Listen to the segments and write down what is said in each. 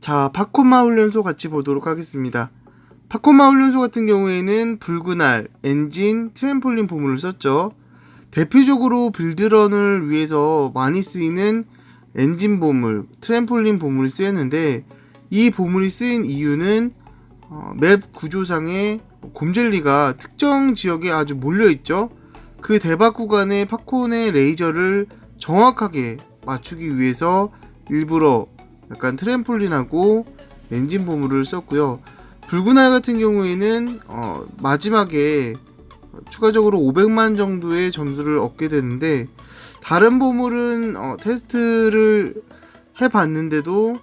자, 파코마 훈련소 같이 보도록 하겠습니다. 파코마 훈련소 같은 경우에는 붉은 알, 엔진, 트램폴린 보물을 썼죠. 대표적으로 빌드런을 위해서 많이 쓰이는 엔진 보물, 트램폴린 보물이 쓰였는데 이 보물이 쓰인 이유는 어, 맵 구조상에 곰젤리가 특정 지역에 아주 몰려있죠. 그 대박 구간의 팝콘의 레이저를 정확하게 맞추기 위해서 일부러 약간 트램폴린하고 엔진 보물을 썼고요. 붉은 알 같은 경우에는 어, 마지막에 추가적으로 500만 정도의 점수를 얻게 되는데 다른 보물은 어, 테스트를 해봤는데도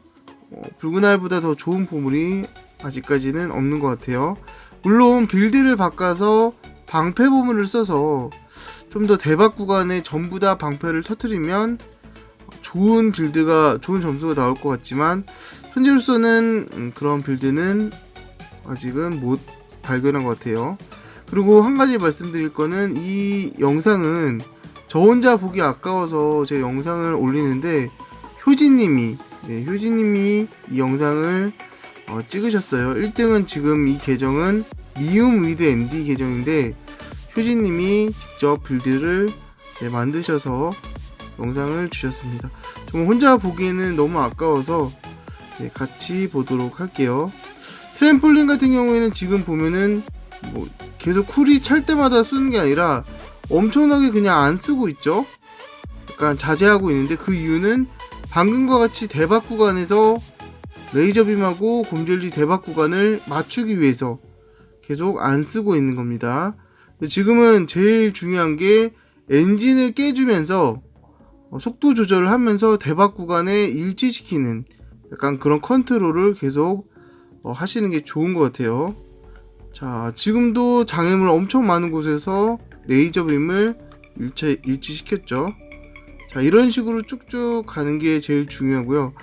어, 붉은 알보다 더 좋은 보물이 아직까지는 없는 것 같아요. 물론 빌드를 바꿔서 방패 보물을 써서 좀 더 대박 구간에 전부 다 방패를 터트리면 좋은 빌드가 좋은 점수가 나올 것 같지만 현재로서는 음, 그런 빌드는 아직은 못 발견한 것 같아요. 그리고 한 가지 말씀드릴 거는 이 영상은 저 혼자 보기 아까워서 제 영상을 올리는데 효진님이 네, 효진님이 이 영상을 어, 찍으셨어요. 1등은 지금 이 계정은 미움 위드 앤디 계정인데 효진님이 직접 빌드를 네, 만드셔서 영상을 주셨습니다. 정말 혼자 보기에는 너무 아까워서 네, 같이 보도록 할게요. 트램폴린 같은 경우에는 지금 보면은 뭐 계속 쿨이 찰 때마다 쓰는 게 아니라 엄청나게 그냥 안 쓰고 있죠. 약간 자제하고 있는데 그 이유는 방금과 같이 대박 구간에서 레이저빔하고 곰젤리 대박 구간을 맞추기 위해서 계속 안 쓰고 있는 겁니다. 지금은 제일 중요한 게 엔진을 깨주면서 어, 속도 조절을 하면서 대박 구간에 일치시키는 약간 그런 컨트롤을 계속 어, 하시는 게 좋은 것 같아요. 자, 지금도 장애물 엄청 많은 곳에서 레이저 빔을 일치, 일치시켰죠. 자, 이런 식으로 쭉쭉 가는 게 제일 중요하고요.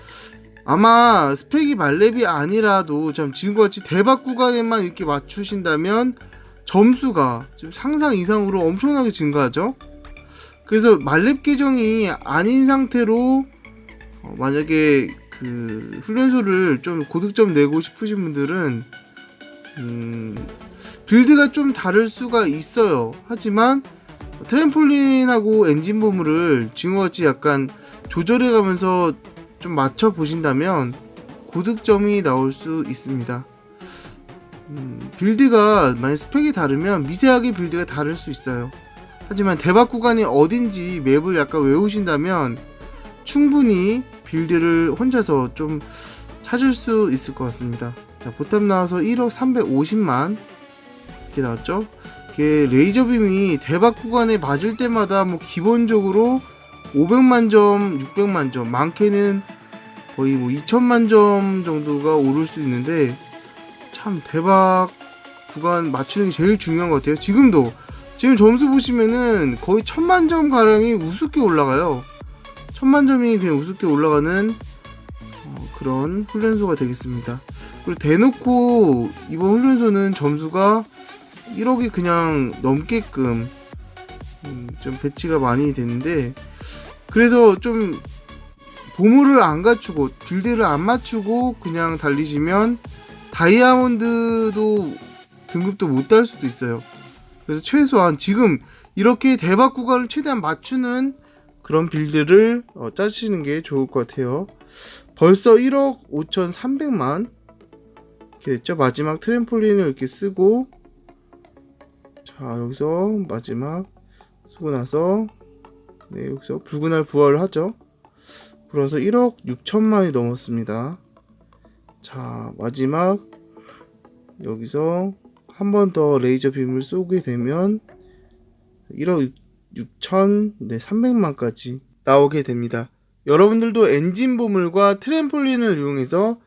아마 스펙이 말렙이 아니라도 참 지금과 같이 대박 구간에만 이렇게 맞추신다면 점수가 지금 상상 이상으로 엄청나게 증가하죠. 그래서 말렙 계정이 아닌 상태로 어, 만약에 그 훈련소를 좀 고득점 내고 싶으신 분들은 음, 빌드가 좀 다를 수가 있어요. 하지만 트램폴린하고 엔진 보물을 지금같이 약간 조절해 가면서 좀 맞춰 보신다면 고득점이 나올 수 있습니다. 음, 빌드가 만약 스펙이 다르면 미세하게 빌드가 다를 수 있어요. 하지만 대박 구간이 어딘지 맵을 약간 외우신다면 충분히 빌드를 혼자서 좀 찾을 수 있을 것 같습니다. 자, 보탑 나와서 1억 350만 이렇게 나왔죠. 이게 레이저빔이 대박 구간에 맞을 때마다 뭐 기본적으로 500만 점, 600만 점, 많게는 거의 뭐 2천만 점 정도가 오를 수 있는데 참 대박 구간 맞추는 게 제일 중요한 것 같아요. 지금도 지금 점수 보시면은 거의 천만 점 가량이 우습게 올라가요. 천만 점이 그냥 우습게 올라가는 어, 그런 훈련소가 되겠습니다. 그리고 대놓고 이번 훈련소는 점수가 1억이 그냥 넘게끔 음, 좀 배치가 많이 됐는데 그래서 좀 보물을 안 갖추고 빌드를 안 맞추고 그냥 달리시면 다이아몬드도 등급도 못달 수도 있어요. 그래서 최소한 지금 이렇게 대박 구간을 최대한 맞추는 그런 빌드를 어, 짜시는 게 좋을 것 같아요. 벌써 1억 5,300만 이렇게 됐죠. 마지막 트램폴린을 이렇게 쓰고 자 여기서 마지막 쓰고 나서 네 여기서 붉은 알 부활을 하죠. 그래서 1억 6천만이 넘었습니다. 자 마지막 여기서 한 번 더 레이저 빔을 쏘게 되면 1억 6천 네 300만까지 나오게 됩니다. 여러분들도 엔진 보물과 트램폴린을 이용해서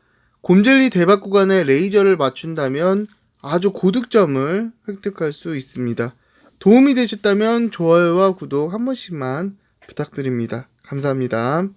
곰젤리 대박 구간에 레이저를 맞춘다면 아주 고득점을 획득할 수 있습니다. 도움이 되셨다면 좋아요와 구독 한 번씩만 부탁드립니다. 감사합니다.